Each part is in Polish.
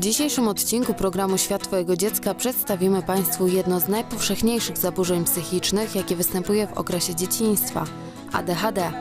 Dzisiejszym odcinku programu Świat Twojego Dziecka przedstawimy Państwu jedno z najpowszechniejszych zaburzeń psychicznych, jakie występuje w okresie dzieciństwa ADHD.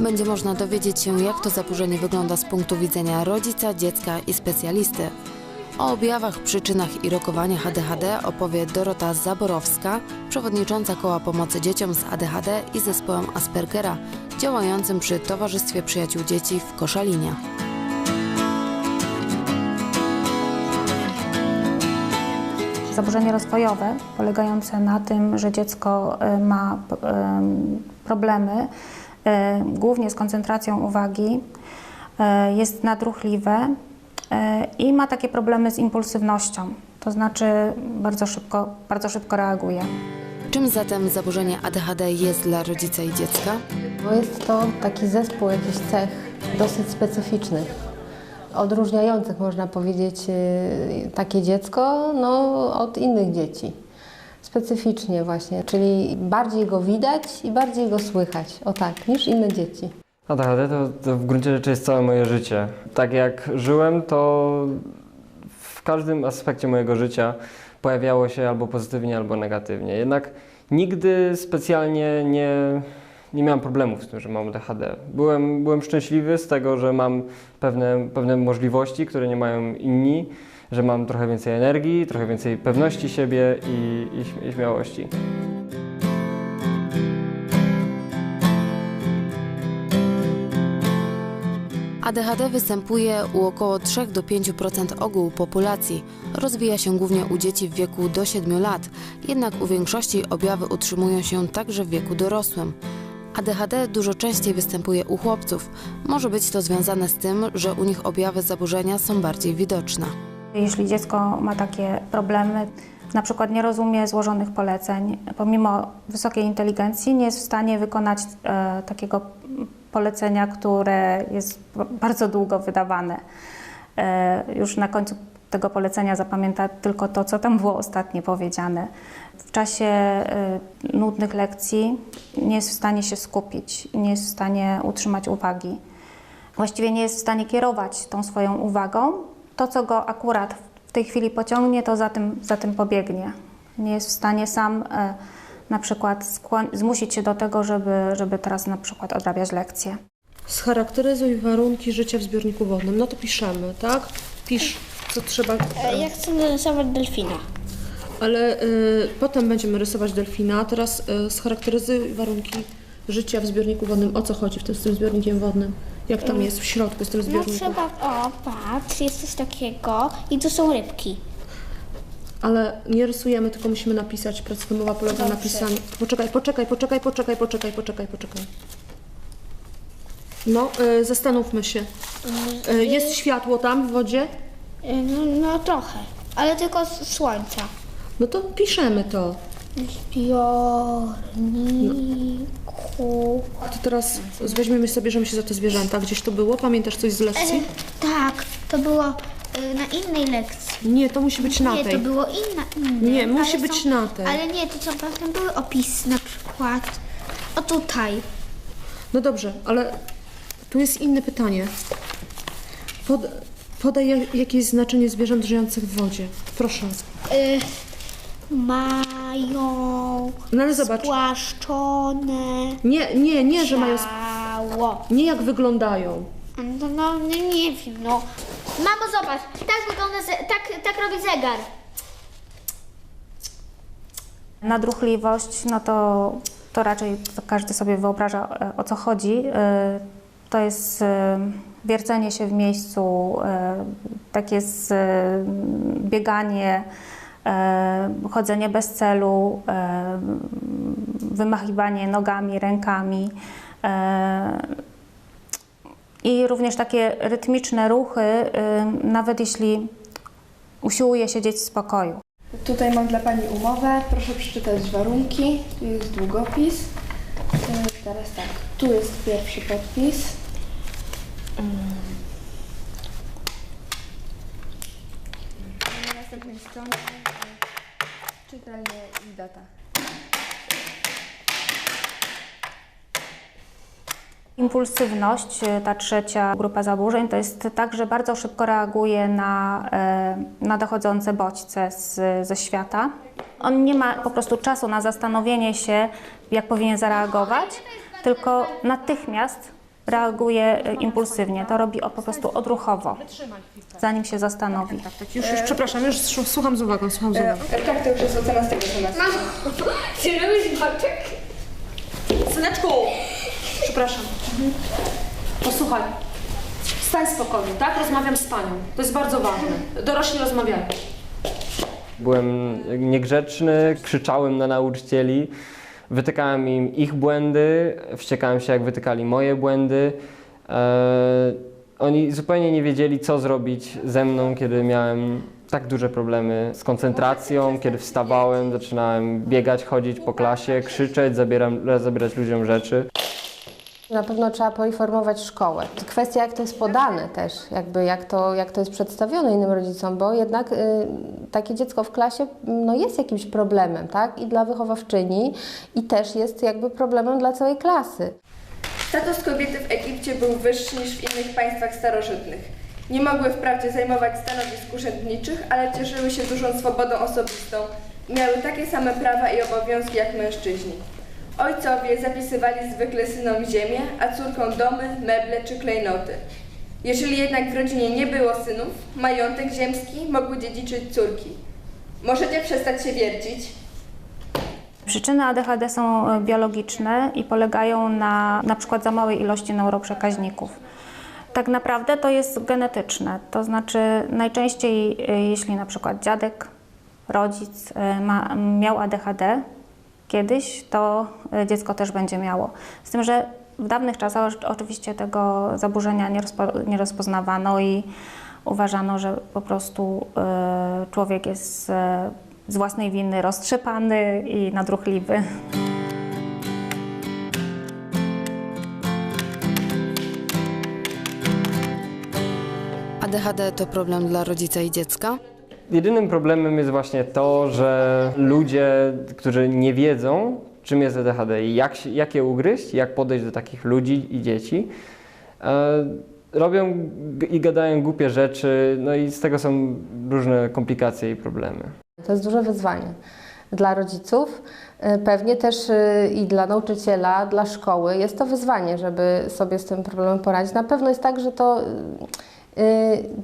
Będzie można dowiedzieć się, jak to zaburzenie wygląda z punktu widzenia rodzica, dziecka i specjalisty. O objawach, przyczynach i rokowaniach ADHD opowie Dorota Zaborowska, przewodnicząca Koła Pomocy Dzieciom z ADHD i zespołem Aspergera, działającym przy Towarzystwie Przyjaciół Dzieci w Koszalinie. Zaburzenie rozwojowe polegające na tym, że dziecko e, ma e, problemy e, głównie z koncentracją uwagi, jest nadruchliwe i ma takie problemy z impulsywnością, to znaczy bardzo szybko, bardzo szybko reaguje. Czym zatem zaburzenie ADHD jest dla rodzica i dziecka? No jest to taki zespół jakichś cech dosyć specyficznych, odróżniających można powiedzieć y, takie dziecko no, od innych dzieci. Specyficznie właśnie, czyli bardziej go widać i bardziej go słychać, o tak, niż inne dzieci. ADHD to, to w gruncie rzeczy jest całe moje życie. Tak jak żyłem, to w każdym aspekcie mojego życia pojawiało się albo pozytywnie, albo negatywnie. Jednak nigdy specjalnie nie, nie miałem problemów z tym, że mam ADHD. Byłem, byłem szczęśliwy z tego, że mam pewne, pewne możliwości, które nie mają inni, że mam trochę więcej energii, trochę więcej pewności siebie i, i, i śmiałości. ADHD występuje u około 3 do 5% ogółu populacji. Rozwija się głównie u dzieci w wieku do 7 lat, jednak u większości objawy utrzymują się także w wieku dorosłym. ADHD dużo częściej występuje u chłopców. Może być to związane z tym, że u nich objawy zaburzenia są bardziej widoczne. Jeśli dziecko ma takie problemy, na przykład nie rozumie złożonych poleceń, pomimo wysokiej inteligencji nie jest w stanie wykonać e, takiego polecenia, które jest bardzo długo wydawane. E, już na końcu tego polecenia zapamięta tylko to, co tam było ostatnio powiedziane. W czasie e, nudnych lekcji nie jest w stanie się skupić, nie jest w stanie utrzymać uwagi właściwie nie jest w stanie kierować tą swoją uwagą. To, co go akurat w tej chwili pociągnie, to za tym, za tym pobiegnie. Nie jest w stanie sam e, na przykład skłon- zmusić się do tego, żeby, żeby teraz na przykład odrabiać lekcje. Scharakteryzuj warunki życia w zbiorniku wodnym. No to piszemy, tak? Pisz, co trzeba. E, Ja chcę narysować delfina. Ale y, potem będziemy rysować delfina. A teraz y, scharakteryzuj warunki życia w zbiorniku wodnym. O co chodzi w tym, z tym zbiornikiem wodnym? Jak tam jest w środku z tym No zbiornikiem? trzeba, o patrz, jest coś takiego i tu są rybki. Ale nie rysujemy, tylko musimy napisać. Praca domowa polega na Dobrze. napisaniu. Poczekaj, poczekaj, poczekaj, poczekaj, poczekaj, poczekaj, poczekaj. No, y, zastanówmy się. Y, jest światło tam w wodzie? E, No, no trochę, ale tylko z słońca. No to piszemy to. Zbiorniku. To teraz weźmiemy sobie, bierzemy się za te zwierzęta. Gdzieś to było? Pamiętasz coś z lekcji? Tak, to było e, na innej lekcji. Nie, to musi być na Nie, to tej. było inna. inne, Nie, musi być na tej. Ale nie, to co tam były opisy na przykład. O tutaj. No dobrze, ale tu jest inne pytanie. Pod, podaj jak- jakie jest znaczenie zwierząt żyjących w wodzie. Proszę. E, mają No ale zobacz. spłaszczone Nie, nie, nie, że mają... sp- ciało. Nie jak wyglądają. No, no nie, nie wiem, no. Mamo, zobacz, tak wygląda, ze- tak, tak robi zegar. Nadruchliwość, no to, to raczej to każdy sobie wyobraża e, o co chodzi. E, To jest e, wiercenie się w miejscu, e, takie z, e, bieganie, e, chodzenie bez celu, wymachiwanie nogami, rękami. I również takie rytmiczne ruchy, nawet jeśli usiłuje siedzieć w spokoju. Tutaj mam dla Pani umowę. Proszę przeczytać warunki. Tu jest długopis. Teraz tak, tu jest pierwszy podpis. Na następnej stronie e, czytelnie i data. Impulsywność, y, ta trzecia grupa zaburzeń, to jest tak, że bardzo szybko reaguje na, e, na dochodzące bodźce z, ze świata. On nie ma po prostu czasu na zastanowienie się, jak powinien zareagować, tylko natychmiast reaguje e, impulsywnie. To robi po prostu odruchowo, zanim się zastanowi. Tak, już, już, przepraszam, już słucham z uwagą, słucham z uwagą. E, tak, to już jest ocena z tego semestru. Czy robisz boczek? Syneczku! Przepraszam. Posłuchaj. Stań spokojnie, tak? Rozmawiam z panią. To jest bardzo ważne. Dorośli rozmawiają. Byłem niegrzeczny, krzyczałem na nauczycieli, wytykałem im ich błędy, wściekałem się, jak wytykali moje błędy. E, oni zupełnie nie wiedzieli, co zrobić ze mną, kiedy miałem tak duże problemy z koncentracją, kiedy wstawałem, zaczynałem biegać, chodzić po klasie, krzyczeć, zabieram, zabierać ludziom rzeczy. Na pewno trzeba poinformować szkołę. Kwestia, jak to jest podane też, jakby jak to, jak to jest przedstawione innym rodzicom, bo jednak y, takie dziecko w klasie no, jest jakimś problemem, tak? I dla wychowawczyni, i też jest jakby problemem dla całej klasy. Status kobiety w Egipcie był wyższy niż w innych państwach starożytnych. Nie mogły wprawdzie zajmować stanowisk urzędniczych, ale cieszyły się dużą swobodą osobistą miały takie same prawa i obowiązki jak mężczyźni. Ojcowie zapisywali zwykle synom ziemię, a córkom domy, meble czy klejnoty. Jeżeli jednak w rodzinie nie było synów, majątek ziemski mogły dziedziczyć córki. Możecie przestać się wiercić? Przyczyny ADHD są e, biologiczne i polegają na na przykład za małej ilości neuroprzekaźników. Tak naprawdę to jest genetyczne, to znaczy najczęściej e, jeśli na przykład dziadek, rodzic e, ma, miał ADHD kiedyś, to e, dziecko też będzie miało. Z tym, że w dawnych czasach oczy- oczywiście tego zaburzenia nie, rozpo, nie rozpoznawano i uważano, że po prostu e, człowiek jest e, z własnej winy roztrzepany i nadruchliwy. ADHD to problem dla rodzica i dziecka? Jedynym problemem jest właśnie to, że ludzie, którzy nie wiedzą, czym jest ADHD i jak, jak je ugryźć, jak podejść do takich ludzi i dzieci, e, robią i gadają głupie rzeczy, no i z tego są różne komplikacje i problemy. To jest duże wyzwanie dla rodziców, y, pewnie też i dla nauczyciela, dla szkoły. Jest to wyzwanie, żeby sobie z tym problemem poradzić. Na pewno jest tak, że to,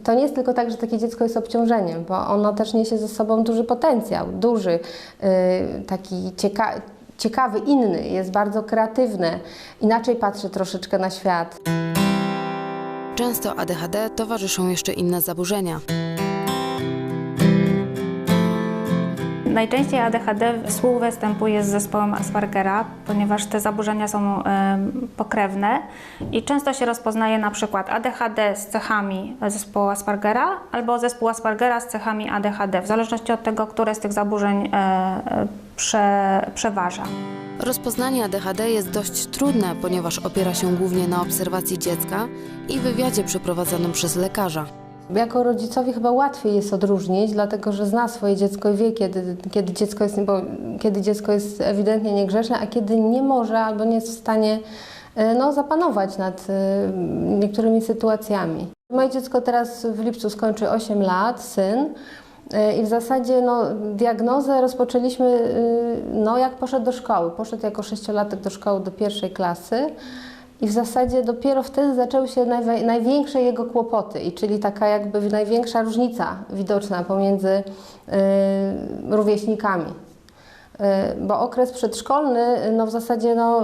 to nie jest tylko tak, że takie dziecko jest obciążeniem, bo ono też niesie ze sobą duży potencjał, duży, y, taki cieka ciekawy, inny, jest bardzo kreatywne, inaczej patrzy troszeczkę na świat. Często ADHD towarzyszą jeszcze inne zaburzenia. Najczęściej ADHD współwystępuje z zespołem Aspergera, ponieważ te zaburzenia są pokrewne i często się rozpoznaje na przykład ADHD z cechami zespołu Aspergera albo zespół Aspergera z cechami ADHD, w zależności od tego, które z tych zaburzeń e, prze, przeważa. Rozpoznanie ADHD jest dość trudne, ponieważ opiera się głównie na obserwacji dziecka i wywiadzie przeprowadzonym przez lekarza. Jako rodzicowi chyba łatwiej jest odróżnić, dlatego że zna swoje dziecko i wie, kiedy, kiedy, dziecko jest, bo, kiedy dziecko jest ewidentnie niegrzeczne, a kiedy nie może albo nie jest w stanie e, no, zapanować nad e, niektórymi sytuacjami. Moje dziecko teraz w lipcu skończy 8 lat, syn. E, I w zasadzie no, diagnozę rozpoczęliśmy, no, jak poszedł do szkoły. Poszedł jako sześciolatek do szkoły do pierwszej klasy. I w zasadzie dopiero wtedy zaczęły się największe jego kłopoty, i czyli taka jakby największa różnica widoczna pomiędzy y, rówieśnikami. Y, bo okres przedszkolny, no w zasadzie no,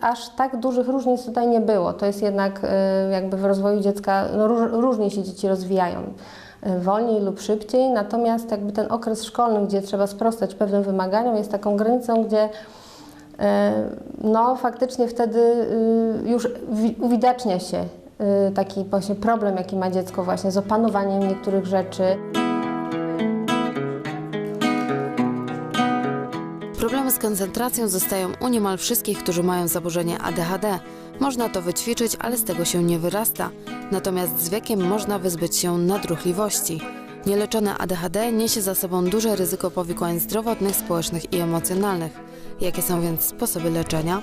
aż tak dużych różnic tutaj nie było. To jest jednak y, jakby w rozwoju dziecka, no, róż, różnie się dzieci rozwijają. y, Wolniej lub szybciej, natomiast jakby ten okres szkolny, gdzie trzeba sprostać pewnym wymaganiom, jest taką granicą, gdzie No, faktycznie wtedy y, już wi- uwidacznia się y, taki właśnie problem, jaki ma dziecko właśnie z opanowaniem niektórych rzeczy. Problemy z koncentracją zostają u niemal wszystkich, którzy mają zaburzenie ADHD. Można to wyćwiczyć, ale z tego się nie wyrasta. Natomiast z wiekiem można wyzbyć się nadruchliwości. Nieleczone ADHD niesie za sobą duże ryzyko powikłań zdrowotnych, społecznych i emocjonalnych. Jakie są więc sposoby leczenia?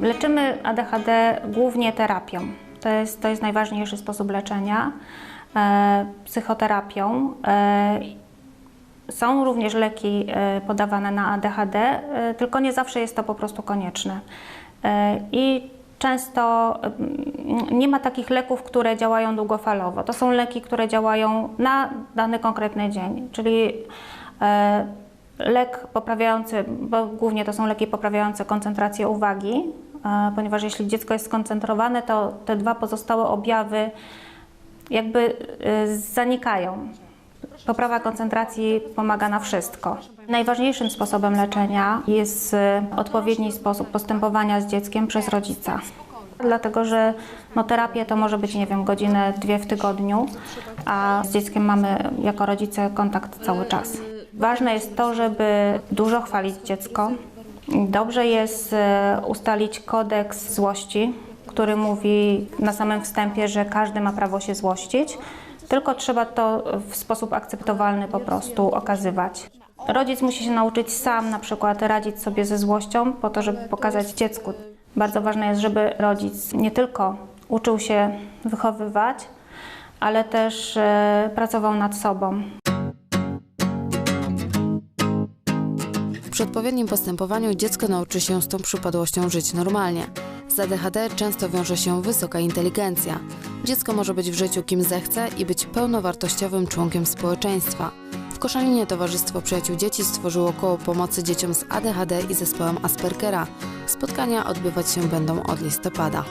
Leczymy ADHD głównie terapią. To jest, to jest najważniejszy sposób leczenia. E, psychoterapią. E, są również leki e, podawane na ADHD, e, tylko nie zawsze jest to po prostu konieczne. E, I często mm, nie ma takich leków, które działają długofalowo. To są leki, które działają na dany konkretny dzień, czyli lek poprawiający, bo głównie to są leki poprawiające koncentrację uwagi, e, ponieważ jeśli dziecko jest skoncentrowane, to te dwa pozostałe objawy jakby e, zanikają. Poprawa koncentracji pomaga na wszystko. Najważniejszym sposobem leczenia jest e, odpowiedni sposób postępowania z dzieckiem przez rodzica. Dlatego, że no, terapię to może być, nie wiem, godzinę, dwie w tygodniu, a z dzieckiem mamy jako rodzice kontakt cały czas. Ważne jest to, żeby dużo chwalić dziecko. Dobrze jest e, ustalić kodeks złości, który mówi na samym wstępie, że każdy ma prawo się złościć, tylko trzeba to w sposób akceptowalny po prostu okazywać. Rodzic musi się nauczyć sam na przykład radzić sobie ze złością po to, żeby pokazać dziecku. Bardzo ważne jest, żeby rodzic nie tylko uczył się wychowywać, ale też e, pracował nad sobą. Przy odpowiednim postępowaniu dziecko nauczy się z tą przypadłością żyć normalnie. Z ADHD często wiąże się wysoka inteligencja. Dziecko może być w życiu kim zechce i być pełnowartościowym członkiem społeczeństwa. W Koszalinie Towarzystwo Przyjaciół Dzieci stworzyło koło pomocy dzieciom z ADHD i zespołem Aspergera. Spotkania odbywać się będą od listopada.